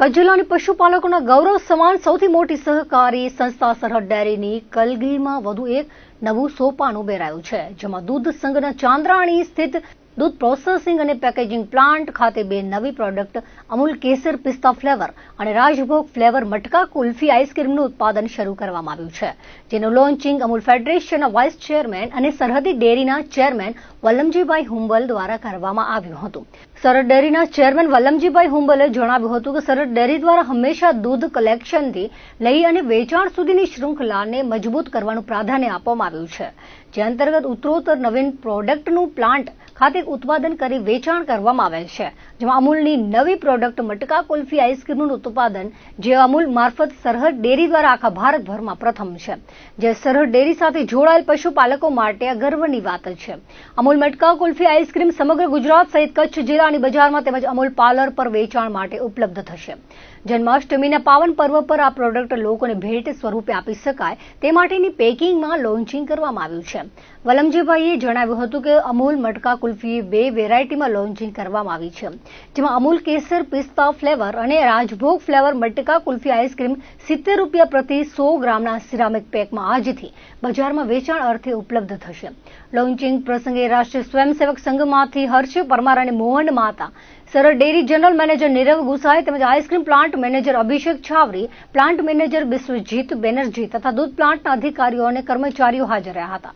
કચ્છ પશુપાલકોના ગૌરવ સમાન સૌથી મોટી સહકારી સંસ્થા સરહદ ડેરીની કલગીમાં વધુ એક નવું સોપાન ઉમેરાયું છે, જેમાં દૂધ સંઘના ચાંદ્રાણી સ્થિત દૂધ પ્રોસેસિંગ અને પેકેજિંગ પ્લાન્ટ ખાતે બે નવી પ્રોડક્ટ, અમૂલ કેસર પિસ્તા ફ્લેવર અને રાજભોગ ફ્લેવર મટકા કુલ્ફી આઈસ્ક્રીમનું ઉત્પાદન શરૂ કરવામાં આવ્યું છે. જેનું લોન્ચિંગ અમૂલ ફેડરેશનના વાઇસ ચેરમેન અને સરહદી ડેરીના ચેરમેન વલ્લમજીભાઈ હુંબલ દ્વારા કરવામાં આવ્યું હતું. સરહદ ડેરીના ચેરમેન વલ્લમજીભાઈ હુંબલે જણાવ્યું હતું કે સરહદ ડેરી દ્વારા હંમેશા દૂધ કલેક્શનથી લઈ અને વેચાણ સુધીની શૃંખલાને મજબૂત કરવાનું પ્રાધાન્ય આપવામાં આવ્યું છે. જે અંતર્ગત ઉત્તરોત્તર નવીન પ્રોડક્ટનું પ્લાન્ટ ખાતે ઉત્પાદન કરી વેચાણ કરવામાં આવેલ છે, જેમાં અમૂલની નવી પ્રોડક્ટ મટકા કુલ્ફી આઈસ્ક્રીમનું ઉત્પાદન, જે અમૂલ મારફત સરહદ ડેરી દ્વારા આખા ભારતભરમાં પ્રથમ છે, જે સરહદ ડેરી સાથે જોડાયેલ પશુપાલકો માટે ગર્વની વાત છે. અમૂલ મટકા કુલ્ફી આઈસ્ક્રીમ સમગ્ર ગુજરાત સહિત કચ્છ જિલ્લાની બજારમાં તેમજ અમૂલ પાર્લર પર વેચાણ માટે ઉપલબ્ધ થશે. જન્માષ્ટમીના પાવન પર્વ પર આ પ્રોડક્ટ લોકોને ભેટ સ્વરૂપે આપી શકાય તે માટેની પેકિંગમાં લોન્ચિંગ કરવામાં આવ્યું છે. વલમજીભાઈએ જણાવ્યું હતું કે અમૂલ મટકા કુલ્ફી બે વેરાયટીમાં લોન્ચિંગ કરવામાં આવી છે. જેમાં અમૂલ કેસર, પિસ્તા ફ્લેવર અને રાજભોગ ફ્લેવર મટકા કુલ્ફી આઈસ્ક્રીમ સિત્તેર રૂપિયા પ્રતિ સો ગ્રામના સિરામિક પેકમાં આજથી બજારમાં વેચાણ અર્થે ઉપલબ્ધ થશે. લોન્ચિંગ પ્રસંગે રાષ્ટ્રીય સ્વયંસેવક સંઘમાંથી હર્ષ પરમાર અને મોહન માતા, સરળ dairy general manager Nirav Gusai તેમજ ice cream plant manager Abhishek Chhavri, plant manager Biswajit Banerjee તથા દૂધ પ્લાન્ટના અધિકારીઓ અને કર્મચારીઓ હાજર રહ્યા હતા.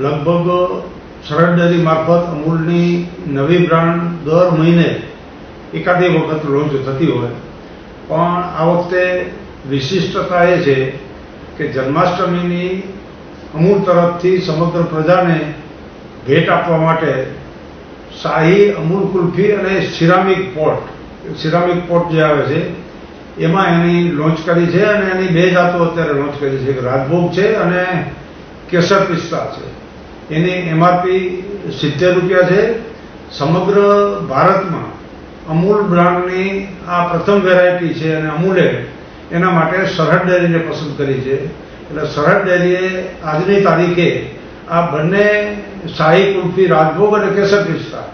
લગભગ સરળ ડેરી મારફત અમૂલની નવી બ્રાન્ડ દર મહિને એકાદી વખત લોન્ચ થતી હોય. પણ આ વખતે વિશિષ્ટતા એ છે કે જન્માષ્ટમીની અમૂલ તરફથી સમગ્ર પ્રજાને ભેટ આપવા માટે શાહી અમૂલ કુલ્ફી અને સિરામિક પોટ સિરામિક પોટ જે આવે છે, એમાં એની લોન્ચ કરી છે અને એની બે જાતો અત્યારે લોન્ચ કરી છે. રાજભોગ છે અને કેસર પિસ્તા છે. એની એમઆરપી સિત્તેર રૂપિયા છે. સમગ્ર ભારતમાં અમૂલ બ્રાન્ડની આ પ્રથમ વેરાયટી છે અને અમૂલે એના માટે સરહદ ડેરીને પસંદ કરી છે. એટલે સરહદ ડેરીએ આજની તારીખે આ બંને શાહી કુલ્ફી રાજભોગ અને કેસર પિસ્તા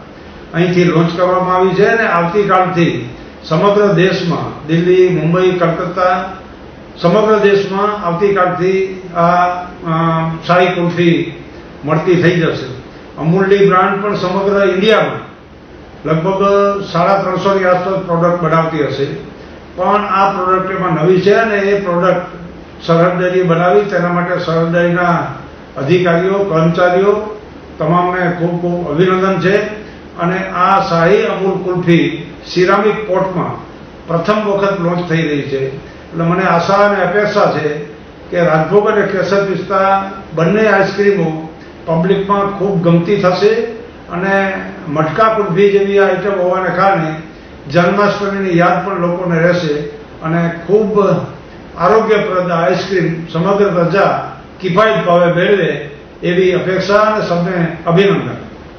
અહીંથી લોન્ચ કરવામાં આવી છે અને આવતીકાલથી સમગ્ર દેશમાં, દિલ્હી, મુંબઈ, કલકત્તા, સમગ્ર દેશમાં આવતીકાલથી આ શાહી કુલ્ફી મળતી થઈ જશે. અમૂલની બ્રાન્ડ પણ સમગ્ર ઇન્ડિયામાં લગભગ સાડા ત્રણસોની આસપાસ પ્રોડક્ટ બનાવતી હશે. પણ આ પ્રોડક્ટ એમાં નવી છે અને એ પ્રોડક્ટ સરહદ બનાવી, તેના માટે સરહદ અધિકારીઓ, કર્મચારીઓ તમામને ખૂબ ખૂબ અભિનંદન છે. અને આ શાહી અમૂલ કુલ્ફી સિરામિક પોટમાં પ્રથમ વખત લોન્ચ થઈ રહી છે. એટલે મને આશા અને અપેક્ષા છે કે રાજભોગ અને કેસર પિસ્તા બંને આઈસ્ક્રીમો પબ્લિકમાં ખૂબ ગમતી થશે અને મટકા કુલ્ફી જેવી આઈટમ હોવાને કારણે જન્માષ્ટમીની યાદ પણ લોકોને રહેશે અને ખૂબ આરોગ્યપ્રદ આઈસ્ક્રીમ સમગ્ર પ્રજા કિફાયત ભાવે મેળવે એવી અપેક્ષા અને સૌને અભિનંદન.